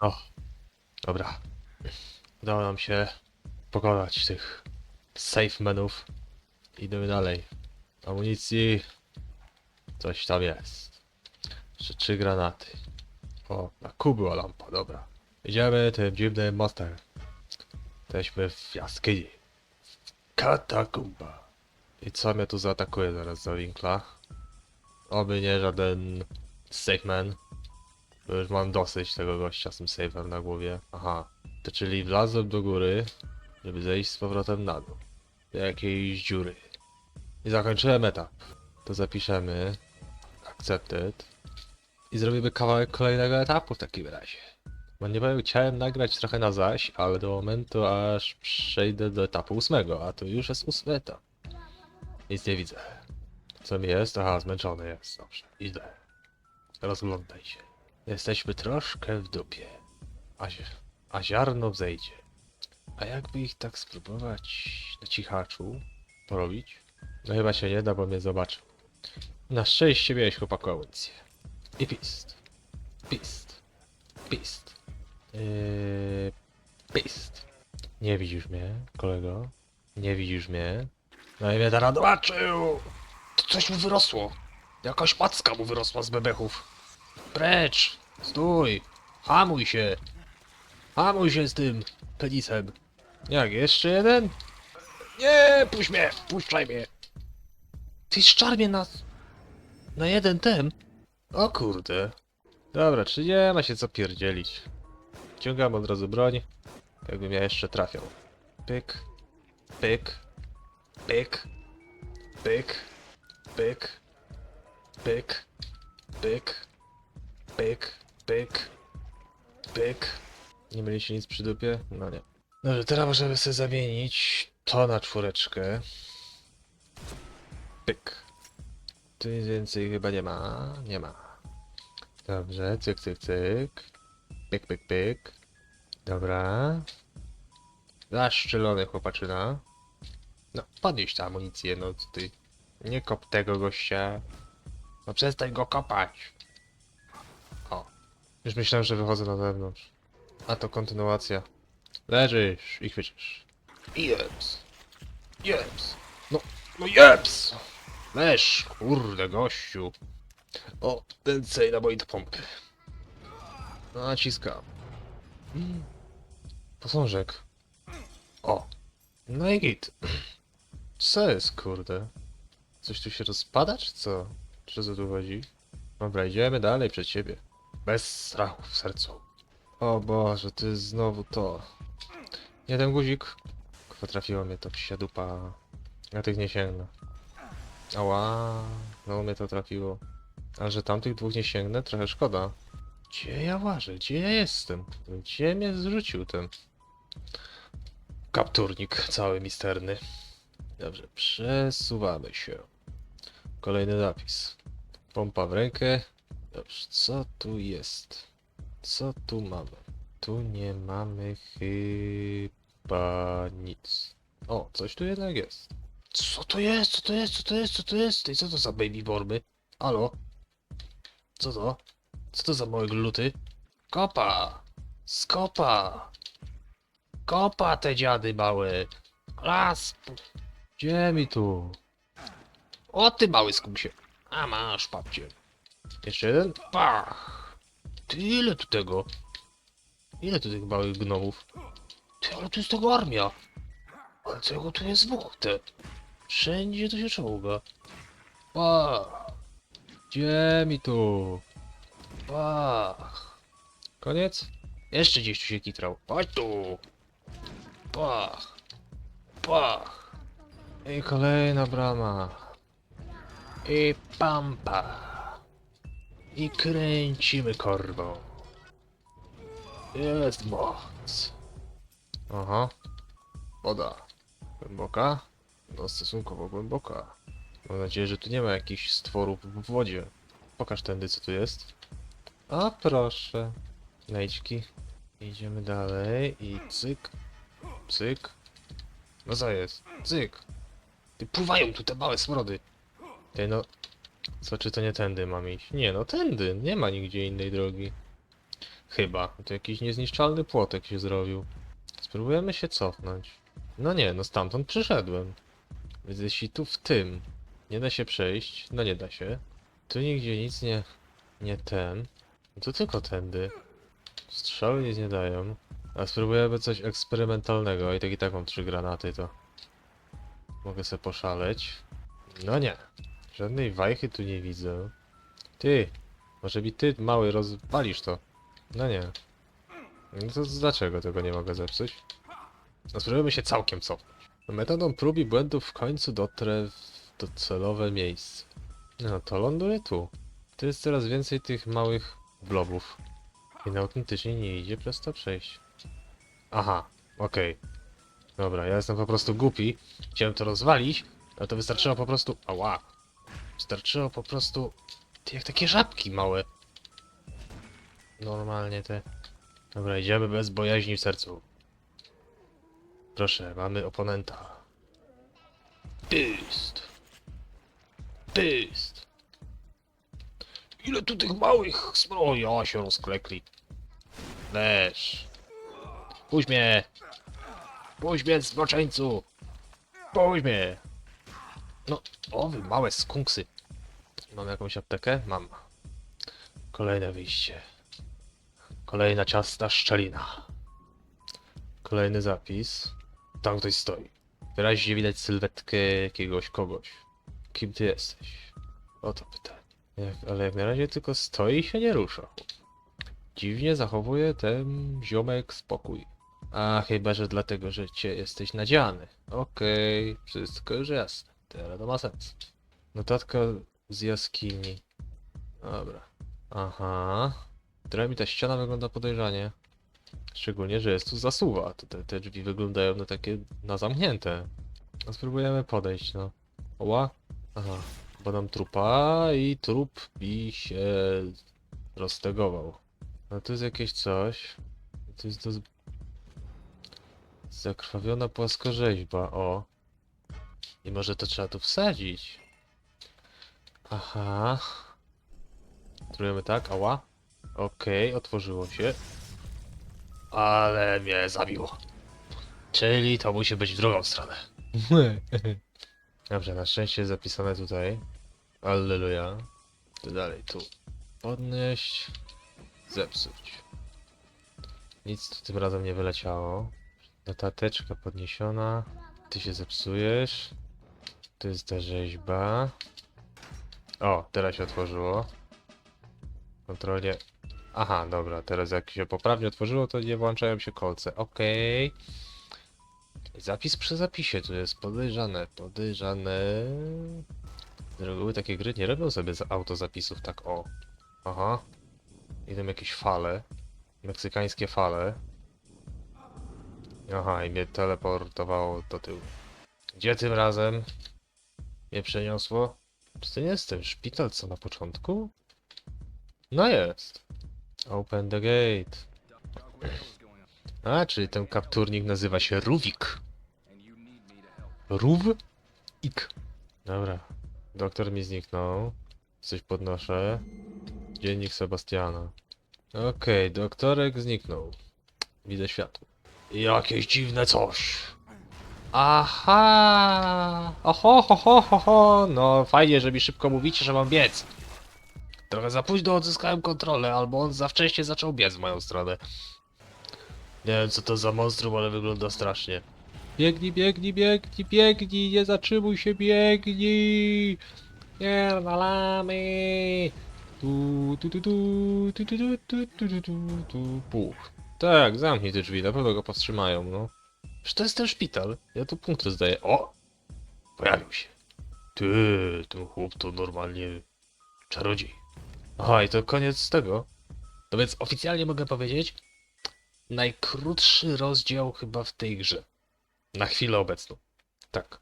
O, dobra. Udało nam się pokonać tych safe menów. Idziemy dalej. Amunicji. Coś tam jest. Jeszcze trzy granaty. O, na kół była lampa, dobra. Idziemy tym dziwnym mostem. Jesteśmy w jaskini. Katakumba. I co mnie tu zaatakuje zaraz za winkla? Oby nie żaden safe man. Bo już mam dosyć tego gościa z tym save'em na głowie. Aha. To czyli wlazłem do góry, żeby zejść z powrotem na dół. Do jakiejś dziury. I zakończyłem etap. To zapiszemy. Accepted. I zrobimy kawałek kolejnego etapu w takim razie. Bo nie powiem, chciałem nagrać trochę na zaś, ale do momentu aż przejdę do etapu ósmego, a to już jest ósmy etap. Nic nie widzę. Co mi jest? Aha, zmęczony jest. Dobrze, idę. Rozglądaj się. Jesteśmy troszkę w dupie. A, a ziarno wzejdzie. A jakby ich tak spróbować na cichaczu porobić? No chyba się nie da, bo mnie zobaczył. Na szczęście miałeś chłopaku amunicję. I pist. Pist. Pist. Yy, pist. Nie widzisz mnie, kolego? Nie widzisz mnie? No i mnie teraz zobaczył! To coś mu wyrosło. Jakaś macka mu wyrosła z bebechów. Precz! Stój! Hamuj się! Hamuj się z tym penisem. Jak, jeszcze jeden? Nie, puść mnie! Puszczaj mnie! Ty szczarmie nas... Na jeden ten? O kurde. Dobra, czy nie ma się co pierdzielić. Ciągam od razu broń. Jakbym ja jeszcze trafiał. Pyk. Pyk. Pyk. Pyk. Pyk. Pyk. Pyk. Pyk. Pyk. Pyk. Nie mieliście nic przy dupie? No nie. Dobrze, teraz możemy sobie zamienić to na czwóreczkę. Pyk. Tu nic więcej chyba nie ma. Nie ma. Dobrze, cyk, cyk, cyk. Pyk, pyk, pyk. Dobra. Zaszczelony chłopaczyna. No, podnieś tę amunicję, no ty. Nie kop tego gościa. No przestań go kopać. Już myślałem, że wychodzę na zewnątrz. A to kontynuacja. Leżysz i chwycisz. Jeps. Jeps. No, no jeps! Leż, kurde gościu. O, więcej na moje pompy. Naciskam. Mm. Posążek. O. No i git. Co jest, kurde? Coś tu się rozpada, czy co? Czy co tu chodzi? Dobra, idziemy dalej przed siebie. Bez strachu w sercu. O Boże, jest znowu to. Nie ten guzik. Trafiło mnie to psia dupa. Ja tych nie sięgnę. Ała, no mnie to trafiło. A że tamtych dwóch nie sięgnę, trochę szkoda. Gdzie ja łażę? Gdzie ja jestem? Gdzie mnie zrzucił ten kapturnik cały misterny? Dobrze, przesuwamy się. Kolejny napis. Pompa w rękę. Dobrze, co tu jest? Co tu mamy? Tu nie mamy chyba nic. O, coś tu jednak jest. Co to jest? Co to jest? Co to jest? Co to jest? I co to za baby wormy? Halo? Co to? Co to za małe gluty? Kopa! Skopa! Kopa te dziady małe! Raz! Gdzie mi tu? O ty mały skusie! A masz, papcie. Jeszcze jeden? Pach! Ty ile tu tego? Ile tu tych małych gnomów? Ty, ale tu jest tego armia! Ale czego tu jest warte? Wszędzie to się czołga. Pach! Gdzie mi tu? Pach! Koniec? Jeszcze gdzieś tu się kitrał. Chodź tu! Pach! Pach! I kolejna brama. I pampa. I kręcimy korbą. Jest moc. Aha. Woda. Głęboka? No stosunkowo głęboka. Mam nadzieję, że tu nie ma jakichś stworów w wodzie. Pokaż tędy, co tu jest. A proszę. Lejdźki. Idziemy dalej i cyk. Cyk. No co jest? Cyk. Ty pływają tu te małe smrody. Ty no... Co, czy to nie tędy mam iść? Nie no, tędy. Nie ma nigdzie innej drogi. Chyba. To jakiś niezniszczalny płotek się zrobił. Spróbujemy się cofnąć. No nie, no stamtąd przyszedłem. Więc jeśli tu w tym nie da się przejść, no nie da się. Tu nigdzie nic nie... nie ten. To tylko tędy. Strzały nic nie dają. A spróbujemy coś eksperymentalnego. I tak i tak mam trzy granaty, to... Mogę sobie poszaleć. No nie. Żadnej wajchy tu nie widzę. Ty! Może mi ty, mały, rozwalisz to. No nie. No to dlaczego tego nie mogę zepsuć? No spróbujemy się całkiem cofnąć. Metodą prób i błędów w końcu dotrę w docelowe miejsce. No to ląduję tu. Tu jest coraz więcej tych małych blobów. I autentycznie nie idzie przez to przejść. Aha, okej. Dobra, ja jestem po prostu głupi. Chciałem to rozwalić, ale to wystarczyło po prostu... Ała! Wystarczyło po prostu... Jak takie żabki małe. Normalnie te... Dobra, idziemy bez bojaźni w sercu. Proszę, mamy oponenta. Pyst! Pyst! Ile tu tych małych smro... Ja się rozklekli. Leż. Puść mnie! Puść mnie, zboczeńcu! Puść mnie! No, o małe skunksy. Mam jakąś aptekę? Mam. Kolejne wyjście. Kolejna ciasna szczelina. Kolejny zapis. Tam ktoś stoi. Wyraźnie widać sylwetkę jakiegoś kogoś. Kim ty jesteś? Oto pytanie. Jak, ale jak na razie tylko stoi i się nie rusza. Dziwnie zachowuje ten ziomek spokój. A chyba, że dlatego, że cię jesteś nadziany. Okej, wszystko już jasne. Teraz to ma sens. Notatka z jaskini. Dobra. Aha. Trochę mi ta ściana wygląda podejrzanie. Szczególnie, że jest tu zasuwa. To te, te drzwi wyglądają na takie, na zamknięte. No spróbujemy podejść, no. Oła? Aha. Badam trupa i trup mi się roztegował. No tu jest jakieś coś. To jest z- Zakrwawiona płaskorzeźba, o. I może to trzeba tu wsadzić. Aha. Spróbujemy tak, ała. Okej, otworzyło się. Ale mnie zabiło. Czyli to musi być w drugą stronę. Dobrze, na szczęście jest zapisane tutaj. Alleluja. To dalej, tu. Podnieść. Zepsuć. Nic tu tym razem nie wyleciało. Notateczka podniesiona. Ty się zepsujesz. To jest ta rzeźba. O, teraz się otworzyło. Kontrolnie. Aha, dobra, teraz jak się poprawnie otworzyło, to nie włączają się kolce. Okej. Zapis przy zapisie tu jest podejrzane, podejrzane. Z reguły takie gry nie robią sobie autozapisów tak o. Aha. Idą jakieś fale. Meksykańskie fale. Aha, i mnie teleportowało do tyłu. Gdzie tym razem mnie przeniosło? Czy to nie jest ten szpital co na początku? No jest. Open the gate. A, czyli ten kapturnik nazywa się Ruwik. Ruwik. Dobra. Doktor mi zniknął. Coś podnoszę. Dziennik Sebastiana. Okej, doktorek zniknął. Widzę światło. Jakieś dziwne coś. Aha! Oho, ho, ho, ho, ho. No fajnie, że mi szybko mówicie, że mam biec. Trochę za późno odzyskałem kontrolę, albo on za wcześnie zaczął biec w moją stronę. Nie wiem co to za monstrum, ale wygląda strasznie. Biegnij, biegnij, biegnij, biegnij, nie zatrzymuj się, biegnij! Pierdalamy! Tu, tu, tu, tu, tu, tu, tu, tu, tu, tu, tu, puch. Tak, zamknij te drzwi, na pewno go powstrzymają, no. Przecież to jest ten szpital. Ja tu punkt rozdaję. O! Pojawił się. Ty, ten chłop to normalnie czarodziej. Aha, i to koniec tego. No więc oficjalnie mogę powiedzieć, najkrótszy rozdział chyba w tej grze. Na chwilę obecną. Tak.